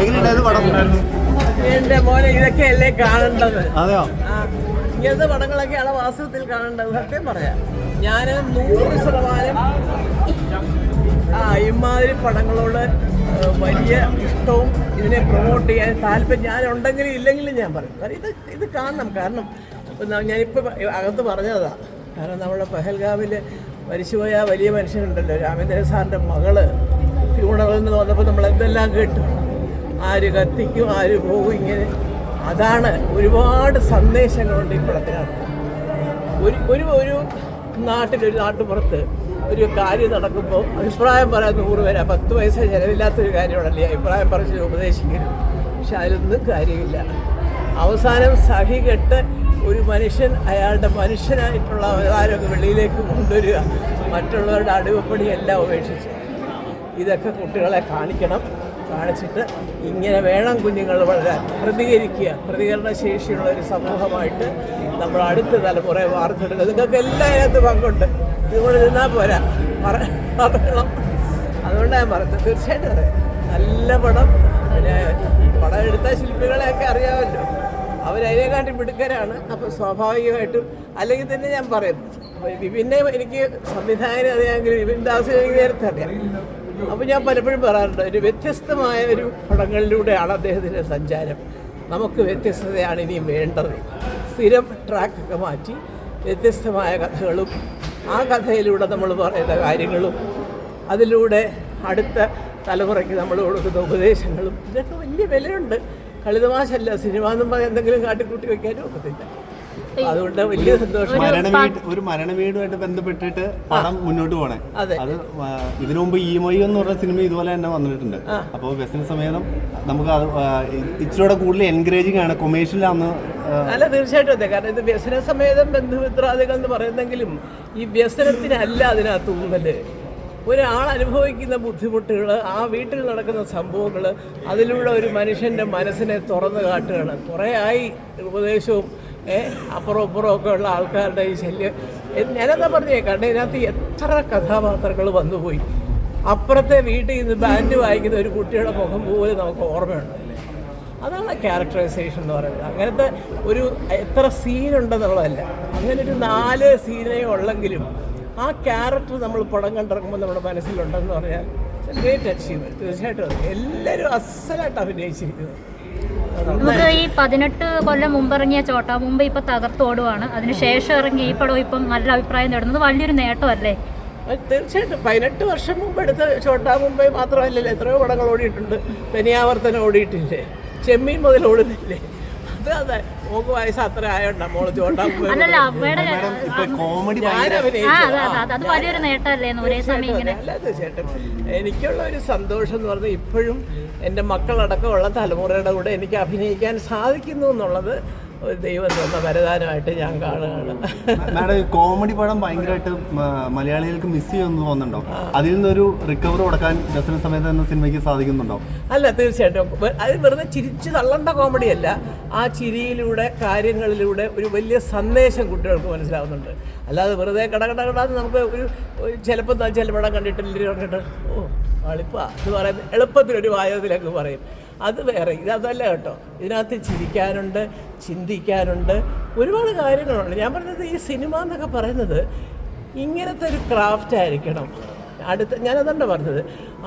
എങ്ങനെയുണ്ടായിരുന്നു പടം എന്റെ മോനെ ഇതൊക്കെയല്ലേ കാണേണ്ടത് അതെയോ ഇങ്ങനത്തെ പടങ്ങളൊക്കെയാണ് വാസ്തവത്തിൽ കാണേണ്ടത്? സത്യം പറയാം. ഞാൻ നൂറ് ശതമാനം ആ ഇമാതിരി പടങ്ങളോട് വലിയ ഇഷ്ടവും ഇതിനെ പ്രൊമോട്ട് ചെയ്യാൻ താല്പര്യം ഞാൻ ഉണ്ടെങ്കിലും ഇല്ലെങ്കിലും ഞാൻ പറയും. കാരണം ഇത് ഇത് കാണണം. കാരണം ഞാനിപ്പോൾ അകത്ത് പറഞ്ഞതാണ് കാരണം നമ്മുടെ പഹൽഗാമിൽ മരിച്ചുപോയ വലിയ മനുഷ്യനുണ്ടല്ലോ രാമേന്ദ്രൻ സാറിന്റെ മകൾ ഫ്യൂണറിൽ നിന്ന് വന്നപ്പോൾ നമ്മൾ എന്തെല്ലാം കേട്ടു? ആര് കത്തിക്കും ആര് പോകും ഇങ്ങനെ. അതാണ് ഒരുപാട് സന്ദേശങ്ങളുണ്ട് ഈ പടത്തിനകത്ത്. ഒരു ഒരു ഒരു നാട്ടിലൊരു നാട്ടുപുറത്ത് ഒരു കാര്യം നടക്കുമ്പോൾ അഭിപ്രായം പറയാൻ നൂറ് പേരാ. പത്ത് പൈസ ചിലവില്ലാത്തൊരു കാര്യമാണല്ലേ അഭിപ്രായം പറഞ്ഞ് ഉപദേശിക്കരുത് പക്ഷെ അതിലൊന്നും കാര്യമില്ല. അവസാനം സഹി കെട്ട് ഒരു മനുഷ്യൻ അയാളുടെ മനുഷ്യനായിട്ടുള്ള അവതാരമൊക്കെ വെളിയിലേക്ക് കൊണ്ടുവരിക മറ്റുള്ളവരുടെ അടിവപ്പടി എല്ലാം ഉപേക്ഷിച്ച്. ഇതൊക്കെ കുട്ടികളെ കാണിക്കണം കാണിച്ചിട്ട് ഇങ്ങനെ വേണം കുഞ്ഞുങ്ങൾ വളരാൻ. പ്രതികരിക്കുക. പ്രതികരണ ശേഷിയുള്ള ഒരു സമൂഹമായിട്ട് നമ്മൾ അടുത്ത തലമുറയെ വാർത്തെടുക്കുക. നിങ്ങൾക്ക് എല്ലാം അതിനകത്ത് പങ്കുണ്ട്. ഇതുകൊണ്ട് നിന്നാൽ പോരാ. പറ- പറയണം അതുകൊണ്ടാണ് ഞാൻ പറഞ്ഞത്. തീർച്ചയായിട്ടും അതെ. നല്ല പടം. പിന്നെ പടം എടുത്ത ശില്പികളെയൊക്കെ അറിയാമല്ലോ. അവരതിനെക്കാട്ടി മിടുക്കരാണ്. അപ്പോൾ സ്വാഭാവികമായിട്ടും അല്ലെങ്കിൽ തന്നെ ഞാൻ പറയും വിപിനെ എനിക്ക് സംവിധായകനെ അറിയാമെങ്കിൽ വിപിൻ ദാസിനെ എനിക്ക് നേരത്തെ അറിയാം. അപ്പോൾ ഞാൻ പലപ്പോഴും പറയാറുണ്ട് ഒരു വ്യത്യസ്തമായ ഒരു പടങ്ങളിലൂടെയാണ് അദ്ദേഹത്തിന്റെ സഞ്ചാരം. നമുക്ക് വ്യത്യസ്തതയാണ് ഇനിയും വേണ്ടത്. സ്ഥിരം ട്രാക്കൊക്കെ മാറ്റി വ്യത്യസ്തമായ കഥകളും ആ കഥയിലൂടെ നമ്മൾ പറയുന്ന കാര്യങ്ങളും അതിലൂടെ അടുത്ത തലമുറയ്ക്ക് നമ്മൾ കൊടുക്കുന്ന ഉപദേശങ്ങളും ഇതൊക്കെ വലിയ വിലയുണ്ട്. കളിതമാശല്ല. സിനിമ എന്നും പറയാൻ എന്തെങ്കിലും കാട്ടിക്കൂട്ടി വെക്കാനും ഒക്കത്തില്ല. അതുകൊണ്ട് വലിയ സന്തോഷം. മരണ വീട് ഒരു മരണ വീടുമായിട്ട് ബന്ധപ്പെട്ടിട്ട് പടം മുന്നോട്ട് പോണേ അതെ. ഇതിനു മുമ്പ് ഈ മൊയ് എന്ന് പറഞ്ഞ സിനിമ ഇതുപോലെ തന്നെ വന്നിട്ടുണ്ട്. അപ്പോൾ വ്യസന സമേതം നമുക്ക് ഇച്ചിരൂടെ കൂടുതൽ എൻകറേജിങ് ആണ്. കൊമേഴ്ഷ്യലാന്ന് അല്ല തീർച്ചയായിട്ടും അതെ. കാരണം ഇത് വ്യസന സമേതം ബന്ധുമിത്രാദികൾ എന്ന് പറയുന്നെങ്കിലും ഈ വ്യസനത്തിനല്ല അതിനകത്ത് ഊന്നൽ. ഒരാൾ അനുഭവിക്കുന്ന ബുദ്ധിമുട്ടുകൾ ആ വീട്ടിൽ നടക്കുന്ന സംഭവങ്ങൾ അതിലൂടെ ഒരു മനുഷ്യന്റെ മനസ്സിനെ തുറന്നു കാട്ടുകയാണ്. കുറേ ആയി ഉപദേശവും അപ്പുറം ഇപ്പുറം ഒക്കെ ഉള്ള ആൾക്കാരുടെ ഈ ശല്യം. ഞാനെന്താ പറഞ്ഞേ കാരണം ഇതിനകത്ത് എത്ര കഥാപാത്രങ്ങൾ വന്നുപോയി. അപ്പുറത്തെ വീട്ടിൽ നിന്ന് ബാൻഡ് വായിക്കുന്ന ഒരു കുട്ടിയുടെ മുഖം പോലും നമുക്ക് ഓർമ്മയുണ്ട് അതാണ് ക്യാരക്ടറൈസേഷൻ എന്ന് പറയുന്നത്. അങ്ങനത്തെ ഒരു എത്ര സീനുണ്ടെന്നുള്ളതല്ല അങ്ങനെ ഒരു നാല് സീനേ ഉള്ളെങ്കിലും ആ ക്യാരക്ടർ നമ്മൾ പടം കണ്ടിറങ്ങുമ്പോൾ നമ്മുടെ മനസ്സിലുണ്ടെന്ന് പറഞ്ഞാൽ ഗ്രേറ്റ് അച്ചീവ്മെന്റ് തീർച്ചയായിട്ടും എല്ലാവരും അസലായിട്ട് അഭിനയിച്ചിരിക്കുന്നത് നമുക്ക് ഈ പതിനെട്ട് കൊല്ലം മുമ്പിറങ്ങിയ ചോട്ടാ മുമ്പ് ഇപ്പൊ തകർത്തോടുവാണ് അതിനുശേഷം ഇറങ്ങിയ ഈ പടം ഇപ്പം നല്ല അഭിപ്രായം നേടുന്നത് വലിയൊരു നേട്ടമല്ലേ? തീർച്ചയായിട്ടും. പതിനെട്ട് വർഷം മുമ്പ് എടുത്ത ചോട്ടാ മുംബൈ മാത്രമല്ലല്ലോ എത്രയോ പടങ്ങൾ ഓടിയിട്ടുണ്ട്. തനിയാവർത്തനം ഓടിയിട്ടില്ലേ? ചെമ്മീൻ മുതൽ ഓടുന്നില്ലേ? അത് അതെ. മോക്ക് വയസ്സ് അത്ര ആയോണ്ടാ മോൾ അമ്മയുടെ അതെ വലിയൊരു നേട്ടമല്ലേ എന്ന് ഒരേ സമയം ഇങ്ങനെ എനിക്കുള്ള ഒരു സന്തോഷം എന്ന് പറഞ്ഞാൽ ഇപ്പോഴും എന്റെ മക്കളടക്കമുള്ള തലമുറയുടെ കൂടെ എനിക്ക് അഭിനയിക്കാൻ സാധിക്കുന്നു എന്നുള്ളത് ദൈവം തന്ന വരദാനമായിട്ട് ഞാൻ കാണുകയാണ്. മാഡം ഈ കോമഡി പടം ഭയങ്കരമായിട്ട് മലയാളികൾക്ക് മിസ് ചെയ്യുമെന്ന് തോന്നുന്നുണ്ടോ? അതിൽ നിന്നൊരു റിക്കവർ കൊടുക്കാൻ ദസന സമയത്ത് എന്ന സിനിമയ്ക്ക് സാധിക്കുന്നുണ്ടോ? അല്ല തീർച്ചയായിട്ടും. അത് വെറുതെ തള്ളണ്ട കോമഡി അല്ല. ആ ചിരിയിലൂടെ കാര്യങ്ങളിലൂടെ ഒരു വലിയ സന്ദേശം കുട്ടികൾക്ക് മനസ്സിലാവുന്നുണ്ട്. അല്ലാതെ വെറുതെ കടകട കടകടകടാന്ന് നമുക്ക് ഒരു ഒരു ചിലപ്പോൾ ചില പടം കണ്ടിട്ടില്ല കണ്ടിട്ട് ഓ അളിപ്പാ എന്ന് പറയുന്നത് എളുപ്പത്തിലൊരു വായത്തിലൊക്കെ പറയും. അത് വേറെ ഇതല്ല കേട്ടോ. ഇതിനകത്ത് ചിരിക്കാനുണ്ട് ചിന്തിക്കാനുണ്ട് ഒരുപാട് കാര്യങ്ങളുണ്ട്. ഞാൻ പറഞ്ഞത് ഈ സിനിമ എന്നൊക്കെ പറയുന്നത് ഇങ്ങനത്തെ ഒരു ക്രാഫ്റ്റ് ആയിരിക്കണം. അടുത്ത ഞാനതുകൊണ്ട് പറഞ്ഞത്?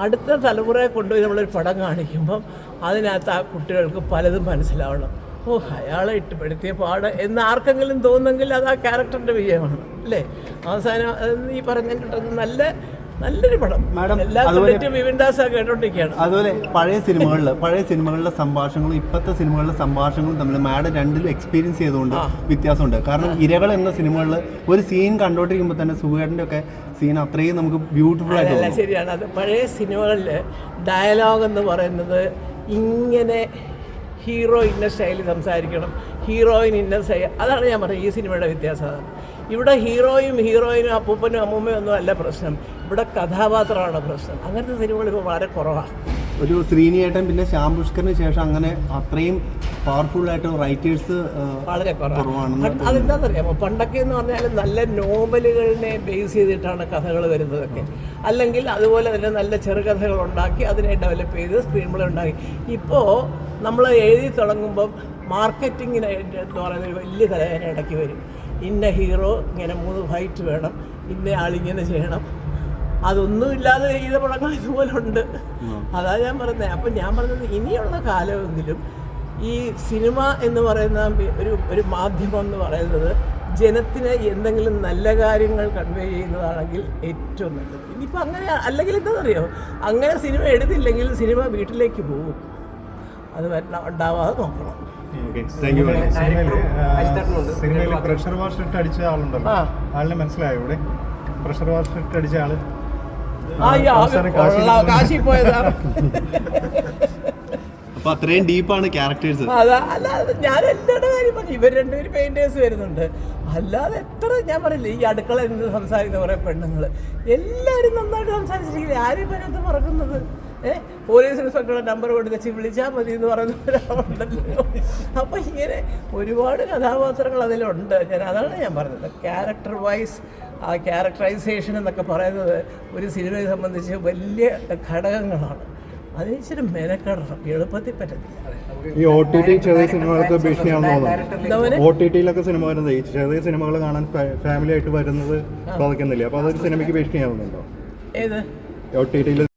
അടുത്ത തലമുറയെ കൊണ്ടുപോയി നമ്മളൊരു പടം കാണിക്കുമ്പം അതിനകത്ത് ആ കുട്ടികൾക്ക് പലതും മനസ്സിലാവണം. ഓ അയാളെ ഇട്ടുപെടുത്തിയ പാട് എന്ന് ആർക്കെങ്കിലും തോന്നുന്നെങ്കിൽ അത് ആ ക്യാരക്ടറിന്റെ വിജയമാണ് അല്ലേ? അവസാനം ഈ പറഞ്ഞിട്ട് നല്ല നല്ലൊരു പടം. മാഡം, എല്ലാ കേട്ടോണ്ടിരിക്കുകയാണ് അതുപോലെ പഴയ സിനിമകളിൽ പഴയ സിനിമകളിലെ സംഭാഷണങ്ങളും ഇപ്പോഴത്തെ സിനിമകളിലെ സംഭാഷണങ്ങളും തമ്മിൽ മാഡം രണ്ടിലും എക്സ്പീരിയൻസ് ചെയ്തുകൊണ്ട് വ്യത്യാസമുണ്ട്. കാരണം ഇരകൾ എന്ന സിനിമകളിൽ ഒരു സീൻ കണ്ടോണ്ടിരിക്കുമ്പോൾ തന്നെ സുഖേട്ടന്റെ ഒക്കെ സീൻ അത്രയും നമുക്ക് ബ്യൂട്ടിഫുൾ ആയിട്ട് ശരിയാണ്. അത് പഴയ സിനിമകളിൽ ഡയലോഗ് എന്ന് പറയുന്നത് ഇങ്ങനെ ഹീറോ ഇന്ന സ്റ്റൈലിൽ സംസാരിക്കണം ഹീറോയിൻ ഇന്ന സ്റ്റൈൽ അതാണ് ഞാൻ പറഞ്ഞത്. ഈ സിനിമയുടെ വ്യത്യാസം അതാണ്. ഇവിടെ ഹീറോയും ഹീറോയിനും അപ്പൂപ്പനും അമ്മൂമ്മയും ഒന്നും അല്ല പ്രശ്നം. ഇവിടെ കഥാപാത്രമാണ് പ്രശ്നം. അങ്ങനത്തെ സിനിമകൾ ഇപ്പോൾ വളരെ കുറവാണ് ഒരു ശ്രീനിയേട്ടൻ പിന്നെ ശ്യാം പുഷ്കറിന് ശേഷം അങ്ങനെ അത്രയും പവർഫുൾ ആയിട്ട് റൈറ്റേഴ്സ് വളരെ കുറവാണ് അതെന്താണെന്നറിയാമോ പണ്ടൊക്കെ എന്ന് പറഞ്ഞാൽ നല്ല നോവലുകളിനെ ബേസ് ചെയ്തിട്ടാണ് കഥകൾ വരുന്നതൊക്കെ. അല്ലെങ്കിൽ അതുപോലെ തന്നെ നല്ല ചെറുകഥകൾ ഉണ്ടാക്കി അതിനെ ഡെവലപ്പ് ചെയ്ത് സ്ക്രീൻ പ്ലേ ഉണ്ടാക്കി. ഇപ്പോൾ നമ്മൾ എഴുതി തുടങ്ങുമ്പം മാർക്കറ്റിങ്ങിന് എന്ന് പറയുന്ന ഒരു വലിയ തലവേദന ഇടയ്ക്ക് വരും. ഇന്ന ഹീറോ ഇങ്ങനെ മൂന്ന് ഫൈറ്റ് വേണം ഇന്ന ആളിങ്ങനെ ചെയ്യണം. അതൊന്നുമില്ലാതെ ചെയ്ത പടങ്ങൾ ഇതുപോലെ ഉണ്ട്. അതാ ഞാൻ പറയുന്നത് അപ്പം ഞാൻ പറഞ്ഞത് ഇനിയുള്ള കാലമെങ്കിലും ഈ സിനിമ എന്ന് പറയുന്ന ഒരു ഒരു മാധ്യമം എന്ന് പറയുന്നത് ജനത്തിന് എന്തെങ്കിലും നല്ല കാര്യങ്ങൾ കൺവേ ചെയ്യുന്നതാണെങ്കിൽ ഏറ്റവും നല്ലത്. ഇനിയിപ്പോൾ അങ്ങനെ അല്ലെങ്കിൽ എന്താണെന്നറിയോ? അങ്ങനെ സിനിമ എടുത്തില്ലെങ്കിൽ സിനിമ വീട്ടിലേക്ക് പോകും. അത് വരണം ഉണ്ടാവാതെ നോക്കണം. സിനിമയിൽ പ്രഷർ വാഷ് ഇട്ട് അടിച്ച ആളുണ്ടല്ലോ. ആളിനെ മനസ്സിലായോ ഇവിടെ? പ്രഷർ വാഷ് ഇട്ട് അടിച്ച ആൾ. കാശി പോയതാ അപ്പൊ അത്രയും ഡീപ്പാണ് ക്യാരക്ടേഴ്സ് അതാ അല്ലാതെ ഞാൻ എല്ലാവരുടെ കാര്യം പറഞ്ഞു. ഇവർ രണ്ടുപേരും പെയിന്റേഴ്സ് വരുന്നുണ്ട്. അല്ലാതെ എത്ര ഞാൻ പറയില്ല ഈ അടുക്കള നിന്ന് സംസാരിക്കുന്ന കുറേ പെണ്ണുങ്ങൾ എല്ലാരും നന്നായിട്ട് സംസാരിച്ചിരിക്കില്ല? ആരും ഇവരത് മറക്കുന്നത്? ഏഹ് പോലീസ് ഇൻസ്പെക്ടറുടെ നമ്പർ കൊടുത്ത് വിളിച്ചാൽ മതി എന്ന് പറയുന്ന ഒരാളുണ്ടല്ലോ. അപ്പം ഇങ്ങനെ ഒരുപാട് കഥാപാത്രങ്ങൾ അതിലുണ്ട്. ഞാൻ അതാണ് ഞാൻ പറഞ്ഞത്. ക്യാരക്ടർ വൈസ് ആ ക്യാരക്ടറൈസേഷൻ എന്നൊക്കെ പറയുന്നത് ഒരു സിനിമയെ സംബന്ധിച്ച് വലിയ ഘടകങ്ങളാണ്. അതിന് ഇച്ചിരി മെനക്കെടണം. എളുപ്പത്തിൽ പറ്റത്തില്ല. ഈ ഒ ടി ടി ചെറിയ സിനിമകൾക്ക് ഭീഷണിയാണെന്ന് ഒ ടി ടിയിലൊക്കെ സിനിമ വരുന്നത് ഈ ചെറിയ സിനിമകൾ കാണാൻ ഫാമിലി ആയിട്ട് വരുന്നത് ബാധിക്കുന്നില്ല. അപ്പൊ അതൊരു സിനിമയ്ക്ക് ഭീഷണിയാവുന്നുണ്ടോ? ഏത്? ഒ ടി ടിയിൽ